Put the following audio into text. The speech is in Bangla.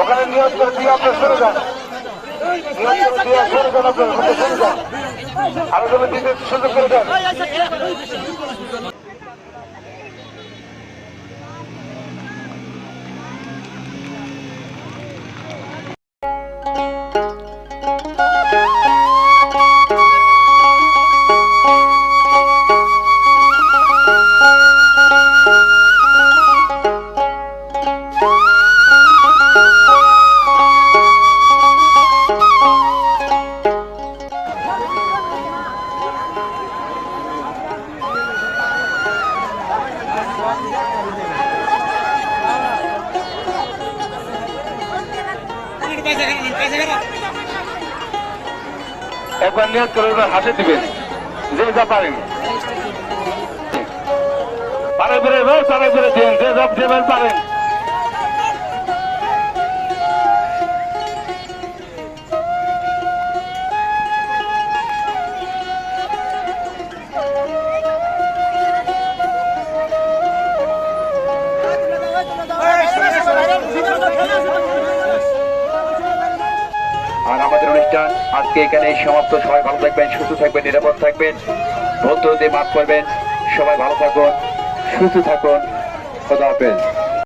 ওখানে নিয়োগ করে দিয়ে আপনার সরে যান নিয়োগ করে দিয়ে সরে আরও দিতে সুযোগ করে দেন একবার নিয়োগ করে এবার হাতে দিবেন যে যা পারেন। পারে বেড়ে পারে বেড়ে দিন। যে যা দেবেন আর আমাদের অনুষ্ঠান আজকে এখানে সমাপ্ত। সবাই ভালো থাকবেন, সুস্থ থাকবেন, নিরাপদ থাকবেন। বন্ধুদের মাফ করবেন। সবাই ভালো থাকুন, সুস্থ থাকুন। খোদা হাফেজ।